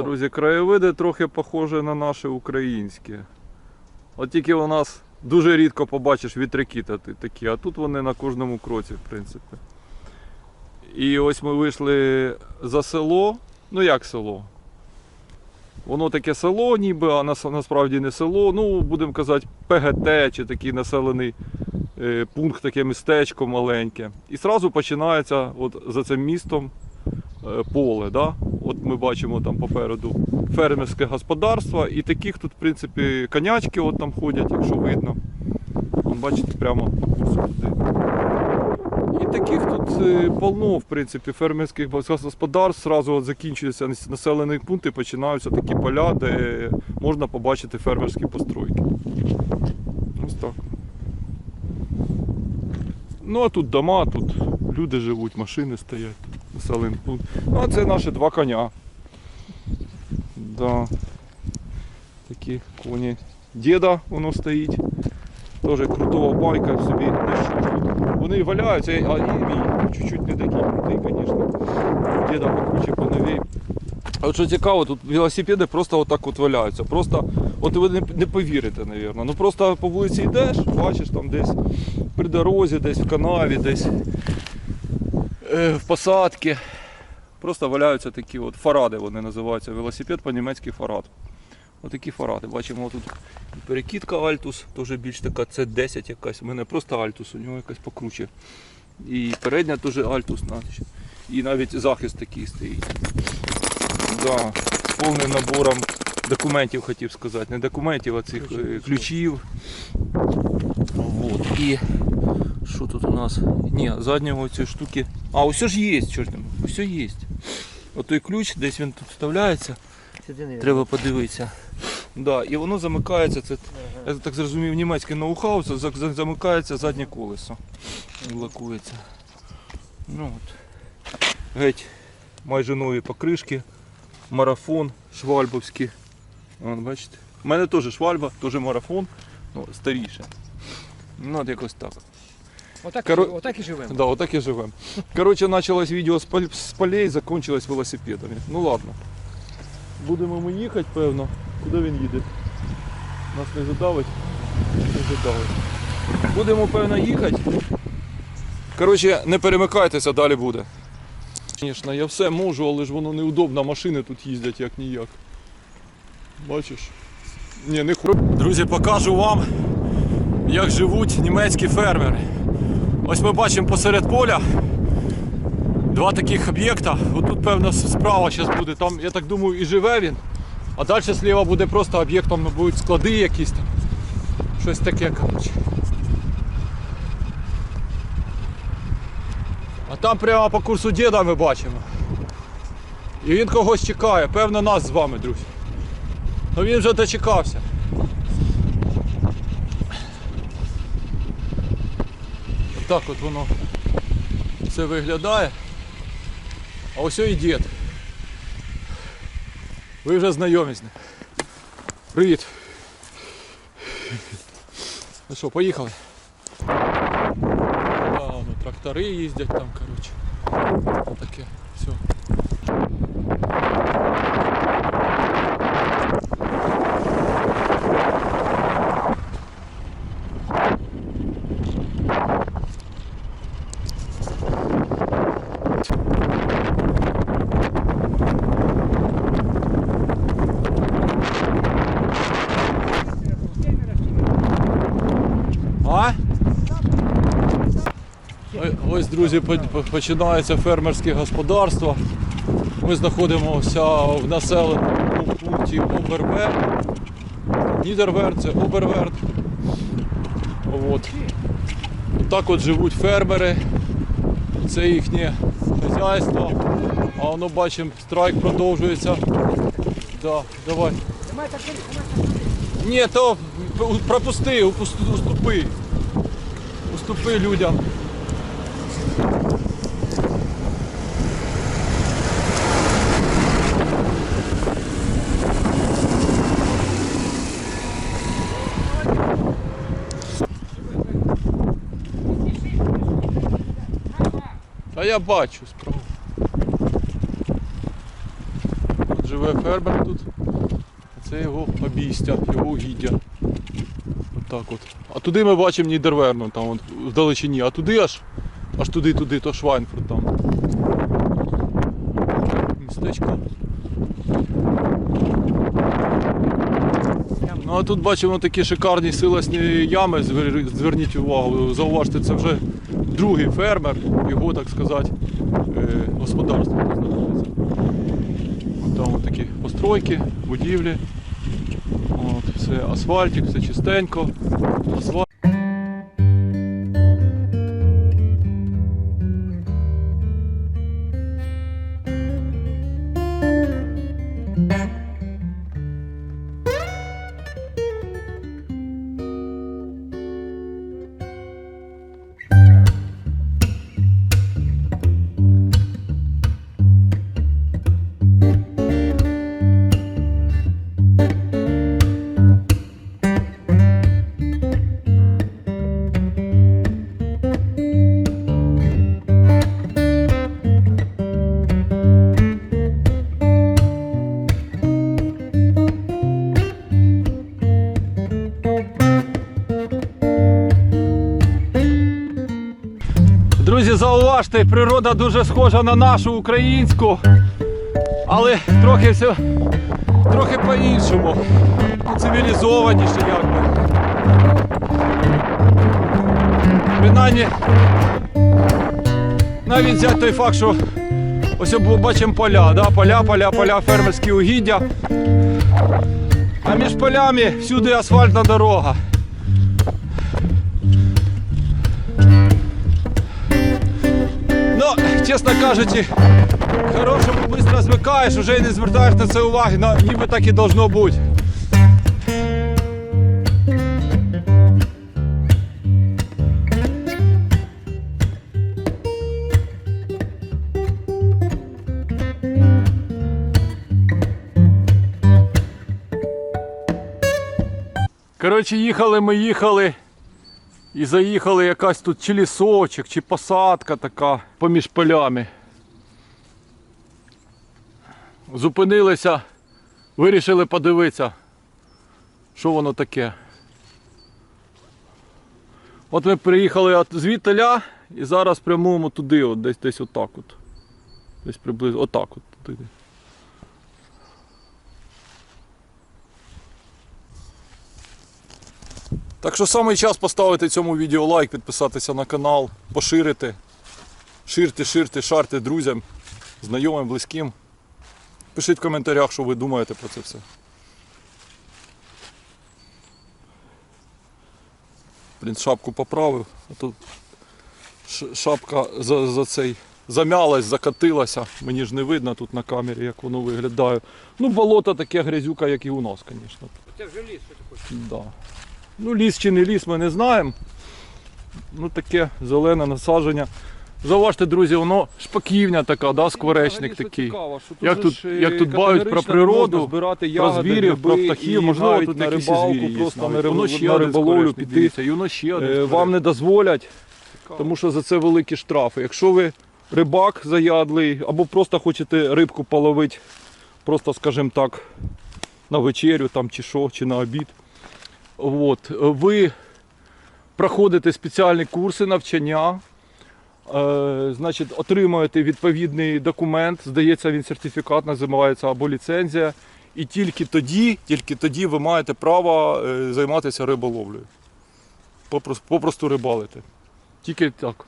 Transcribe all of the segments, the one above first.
Друзі, краєвиди трохи похожі на наші українські. От тільки у нас дуже рідко побачиш вітряки такі, а тут вони на кожному кроці, в принципі. І ось ми вийшли за село. Ну як село? Воно таке село, ніби, а насправді не село. Ну, будемо казати, ПГТ чи такий населений е, пункт, таке містечко маленьке. І одразу починається от за цим містом поле. Да? От ми бачимо там попереду фермерське господарство, і таких тут, в принципі, конячки от там ходять, якщо видно. Бачите, прямо туди. І таких тут е, полно, в принципі, фермерських господарств. Зразу от закінчується нас- населений пункт і починаються такі поля, де можна побачити фермерські постройки. Ось так. Ну а тут дома, тут люди живуть, машини стоять, населений пункт. Ну а це наші два коня. Да. Такі коні. Діда воно стоїть. Теж крутого байка собі. Вони валяються, а і мій чуть-чуть не такий крутий, звісно. Діда покруче поновій. А от що цікаво, тут велосипеди просто отак от валяються. Просто, от ви не, повірите, мабуть. Ну просто по вулиці йдеш, бачиш там десь при дорозі, десь в канаві, десь в посадці. Просто валяються такі от фаради, вони називаються. Велосипед по-німецьки фарад. Отакі фаради. Бачимо тут перекидка Альтус, теж більш така, це 10 якась. У мене просто Альтус, у нього якась покруче. І передня теж Альтус. І навіть захист такий стоїть. Да, з повним набором документів хотів сказати. Не документів, а цих е, ключів. Вот. І що тут у нас? Ні, заднього цієї штуки. А, ось ж є, чорт, ось є. Отой ключ, десь він тут вставляється. Треба подивитися. Да, і воно замикається, це, я так зрозумів, німецьке ноу-хау, це за- за- замикається заднє колесо. Блокується. Ну, от. Геть майже нові покришки, марафон швальбовський. Вон, бачите? У мене теж швальба, теж марафон, ну, старіше. Ну, от якось так. Отак, і, отак і живемо. Да, вот так и живем. Короче, началось видео с, пол- с полей, закончилось велосипедами. Ну ладно. Будемо ми їхати, певно. Куди він їде? Нас не задавить? Не задавить. Будемо, певно, їхати. Коротше, не перемикайтеся, далі буде. Звісно, я все можу, але ж воно неудобно, машини тут їздять як ніяк. Бачиш? Ні, не хо... Друзі, покажу вам, як живуть німецькі фермери. Ось ми бачимо посеред поля два таких об'єкта. Отут, певно, справа зараз буде. Там, я так думаю, і живе він. А далі зліва буде просто об'єктом, ну, будуть склади якісь там. Щось таке, коротше. А там прямо по курсу діда ми бачимо. І він когось чекає, певно нас з вами, друзі. Ну він вже дочекався. Так от воно все виглядає. А ось і дід. Ви вже знайомі з ним. Привіт. Ну що, поїхали? А, ну, трактори їздять там, Друзі, по- по- починається фермерське господарство. Ми знаходимося в населеному пункті Оберверд. Нідерверд це Оберверд. От. Так от живуть фермери. Це їхнє хазяйство. А воно бачимо, страйк продовжується. Да, давай. Ні, то пропусти, уступи. Уступи людям. Та я бачу справу. От живе фермер тут. А це його обійстя, його угіддя. Отак от. А туди ми бачимо Нідерверну, там от, вдалечині, а туди аж, аж туди, туди, то Швайнфурт там. Містечко. Ну а тут бачимо такі шикарні силосні ями. Зверніть увагу, зауважте, це вже другий фермер, його, так сказати, е, господарство знаходиться. Там от такі постройки, будівлі. От, все асфальтик, все чистенько. Асфальт. Природа дуже схожа на нашу українську, але трохи все трохи по-іншому. Цивілізованіше якби. Принаймні, навіть взяти той факт, що ось бачимо поля, да? поля, поля, поля, фермерські угіддя. А між полями всюди асфальтна дорога. Чесно кажучи, хорошому швидко звикаєш, вже й не звертаєш на це уваги, ну, ніби так і должно бути. Коротше, їхали ми їхали. І заїхали якась тут чи лісочок, чи посадка така поміж полями. Зупинилися, вирішили подивитися, що воно таке. От ми приїхали от звідтиля і зараз прямуємо туди, от десь десь отак от. Десь приблизно отак от туди. Так що саме час поставити цьому відео лайк, підписатися на канал, поширити. Ширте, ширте, шарте друзям, знайомим, близьким. Пишіть в коментарях, що ви думаєте про це все. Блін, шапку поправив, а тут шапка за, за цей замялась, закатилася. Мені ж не видно тут на камері, як воно виглядає. Ну, болото таке грязюка, як і у нас, звісно. Це вже ліс, що ти хочеш. Да. Ну, ліс чи не ліс, ми не знаємо. Ну, таке зелене насадження. Зауважте, друзі, воно шпаківня така, да, скворечник такий. Як тут- як тут бають про природу, Про звірів, про птахів, можливо, тут звірі є. просто на, навіть. Воно ще на риболовлю піти. і воно ще один Е, Вам не дозволять, тому що за це великі штрафи. Якщо ви рибак заядлий, або просто хочете рибку половити, просто, скажімо так, на вечерю там, чи що, чи на обід. От, ви проходите спеціальні курси навчання. Е, значить, отримуєте відповідний документ, здається, він сертифікат називається або ліцензія. І тільки тоді, тільки тоді ви маєте право е, займатися риболовлею. Попросту, попросту рибалити. Тільки так.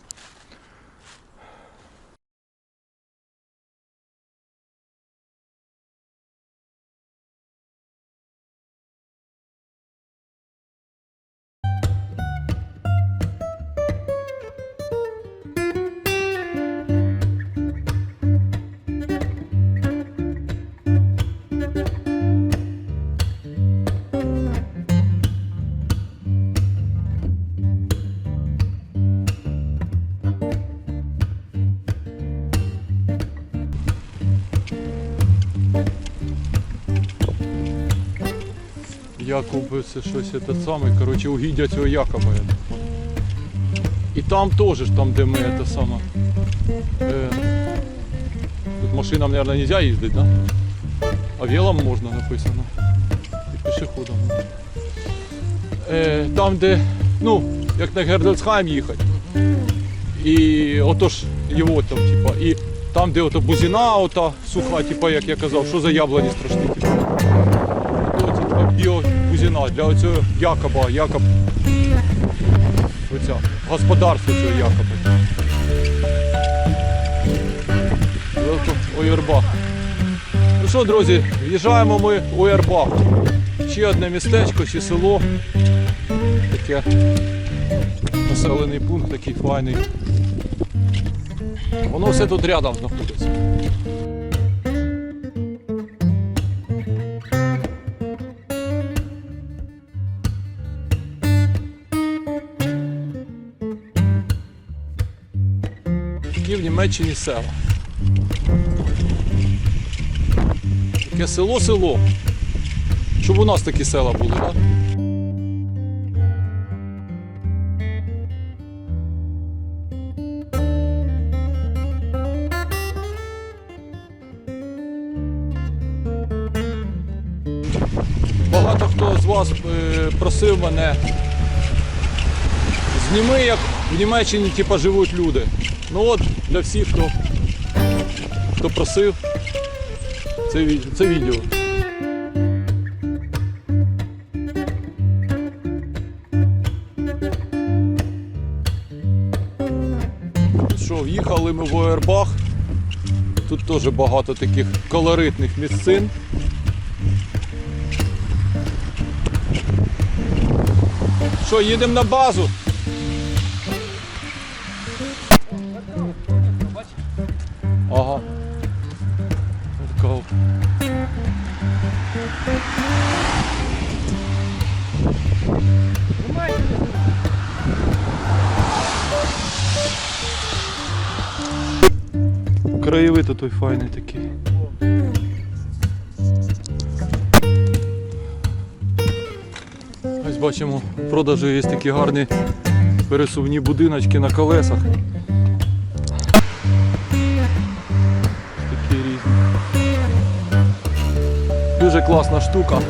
Якоб це щось те саме. Коротше, угіддя цього Якоба. я. І там теж, там, де ми те саме. Е, тут машинам, мабуть, не можна їздити. Да? А велом можна написано. І пішоходом. Е, там, де, ну, як на Гердельсхайм їхати. І отож його там, типа, і там, де ото бузина, ота суха, типа, як я казав, що за яблуні страшні, типа. Типа, біобузина для оцього якоба, якоб. Оця, господарство цього якоба. Ойербах. Ну що, друзі, в'їжджаємо ми у Ойербах. Ще одне містечко чи село. Таке населений пункт такий файний. Воно все тут рядом знаходиться. Такі в Німеччині села. Таке село-село. Щоб у нас такі села були, так? Багато хто з вас е, просив мене. Зніми, як в Німеччині типа, живуть люди. Ну от для всіх, хто, хто просив це, це відео. Що, в'їхали ми в Ойербах. Тут теж багато таких колоритних місцин. Що, їдемо на базу? Краєвид той файний такий. Ось бачимо, в продажу є такі гарні пересувні будиночки на колесах. Такі різні. Дуже класна штука.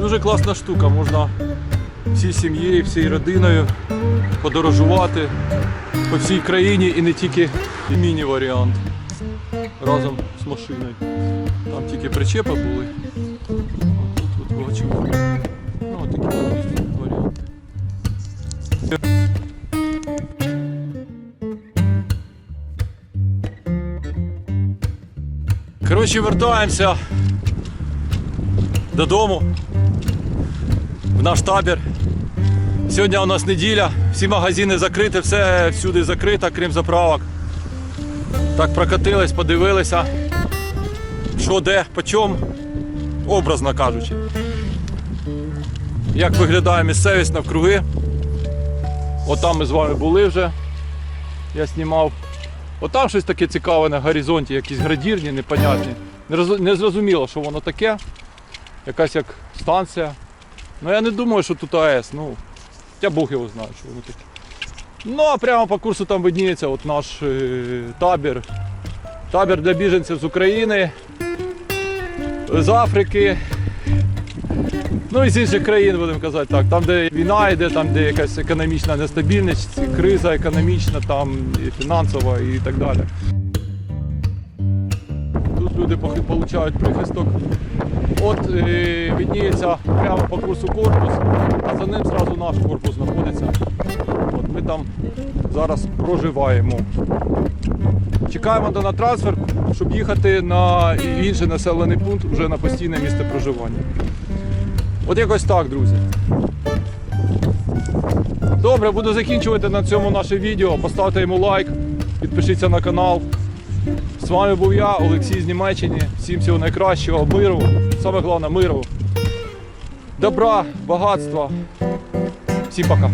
Дуже класна штука, можна всій сім'єю, всією родиною подорожувати по всій країні і не тільки міні-варіант разом з машиною. Там тільки причепи були. А тут бачимо. Ну, такі варіанти. Коротше, вертаємося додому в наш табір. Сьогодні у нас неділя, всі магазини закриті, все всюди закрито, крім заправок. Так прокатились, подивилися, що де, по чому, образно кажучи. Як виглядає місцевість навкруги. От там ми з вами були вже. Я знімав. От там щось таке цікаве на горизонті, якісь градірні, непонятні. Не Не зрозуміло, що воно таке. Якась як станція. Ну я не думаю, що тут АЕС. Ну, я Бог його знає, що воно таке. Ну, а прямо по курсу там видніється от наш е, табір. Табір для біженців з України, з Африки. Ну і з інших країн, будемо казати так. Там, де війна йде, там, де якась економічна нестабільність, криза економічна, там і фінансова і так далі. Люди отримують прихисток. От е, відніється прямо по курсу корпус, а за ним зразу наш корпус знаходиться. От ми там зараз проживаємо. Чекаємо на трансфер, щоб їхати на інший населений пункт вже на постійне місце проживання. От якось так, друзі. Добре, буду закінчувати на цьому наше відео. Поставте йому лайк, підпишіться на канал. Вами був я, Олексій з Німеччини. Всім всього найкращого, миру, саме головне миру, добра, багатства. Всім пока.